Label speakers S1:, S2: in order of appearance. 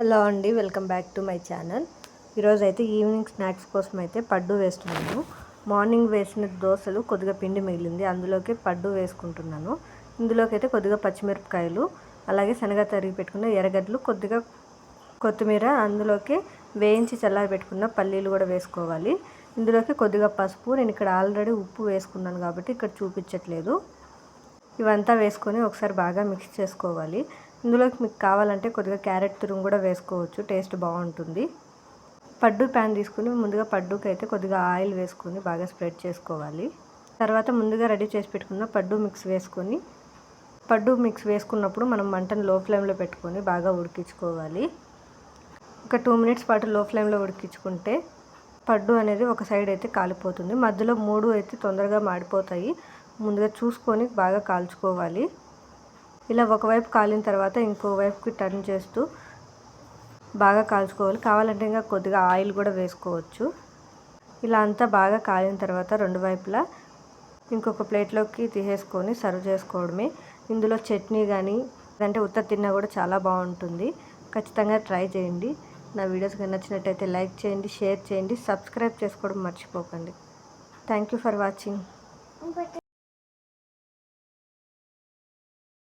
S1: Hello అండి welcome back to my channel. ఈరోజు అయితే ఈవినింగ్ స్నాక్స్ కోసం అయితే పడ్డు వేస్తున్నాను. మార్నింగ్ వేసిన దోశలు కొద్దిగా పిండి మిగిలింది. అందులోకి పడ్డు వేసుకుంటున్నాను. ఇందులోకి అయితే కొద్దిగా పచ్చిమిరపకాయలు అలాగే శనగ తరిగి పెట్టుకున్న ఎర్రగడ్డలు కొద్దిగా కొత్తిమీర అందులోకి వేయించి చల్లారి పెట్టుకున్న పల్లీలు కూడా వేసుకోవాలి. ఇందులోకి కొద్దిగా పసుపు నేను ఇక్కడ ఆల్రెడీ ఉప్పు వేసుకున్నాను కాబట్టి ఇక్కడ చూపించట్లేదు. ఇవంతా వేసుకొని ఒకసారి బాగా మిక్స్ చేసుకోవాలి. ఇందులోకి మీకు కావాలంటే కొద్దిగా క్యారెట్ తురుము కూడా వేసుకోవచ్చు. టేస్ట్ బాగుంటుంది. పడ్డు ప్యాన్ తీసుకుని ముందుగా పడ్డుకి అయితే కొద్దిగా ఆయిల్ వేసుకొని బాగా స్ప్రెడ్ చేసుకోవాలి. తర్వాత ముందుగా రెడీ చేసి పెట్టుకున్న పడ్డు మిక్స్ వేసుకొని పడ్డు మిక్స్ వేసుకున్నప్పుడు మనం మంటను లో ఫ్లేమ్లో పెట్టుకొని బాగా ఉడికించుకోవాలి. ఒక టూ మినిట్స్ పాటు లో ఫ్లేమ్లో ఉడికించుకుంటే పడ్డు అనేది ఒక సైడ్ అయితే కాలిపోతుంది. మధ్యలో మూడు అయితే తొందరగా మాడిపోతాయి. ముందుగా చూసుకొని బాగా కాల్చుకోవాలి. ఇలా ఒకవైపు కాలిన తర్వాత ఇంకో వైపుకి టర్న్ చేస్తూ బాగా కాల్చుకోవాలి. కావాలంటే ఇంకా కొద్దిగా ఆయిల్ కూడా వేసుకోవచ్చు. ఇలా అంతా బాగా కాలిన తర్వాత రెండు వైపులా ఇంకొక ప్లేట్లోకి తీసేసుకొని సర్వ్ చేసుకోవడమే. ఇందులో చట్నీ కానీ లేదంటే ఉత్త తిన్నా కూడా చాలా బాగుంటుంది. ఖచ్చితంగా ట్రై చేయండి. నా వీడియోస్ కానీ నచ్చినట్టయితే లైక్ చేయండి షేర్ చేయండి సబ్స్క్రైబ్ చేసుకోవడం మర్చిపోకండి. Thank you for watching